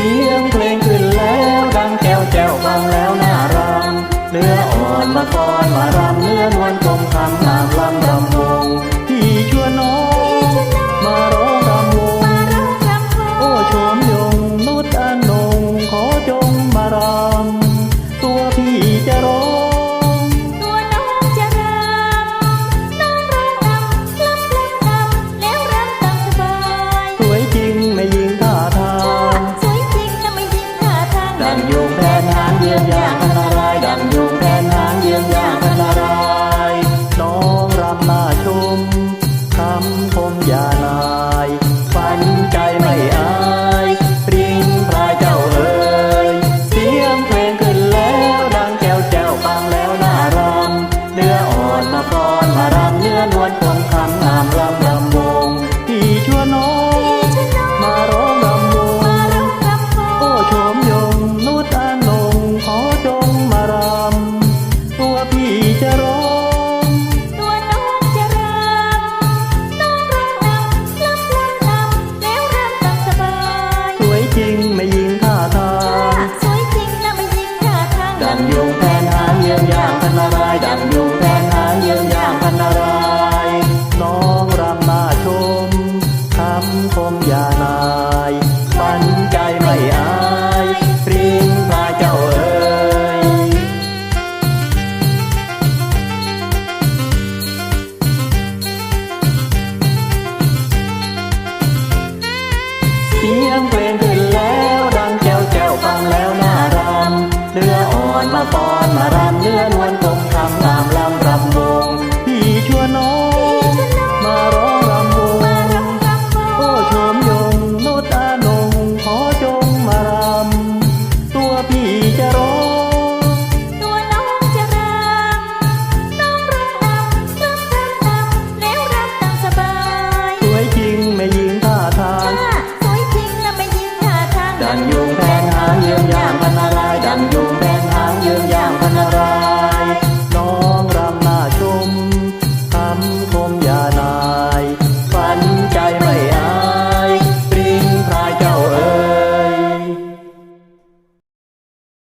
สียงเพลงขึ้นแล้วดังแก้วแก้วฟังแล้วน่ารำเนื้ออ่อนมาตอนมารำเนื้อนวลกลมคำ มาพรมารังเนื้อนวลค มอย่านายปันใจไม่อายปริงพาเจ้าเอ๋ยเสียงเพลงขึ้นแล้วดังแจ้วแจ้วฟังแล้วน่ารำเรืออ่อนมาตอนมารำเนื้อน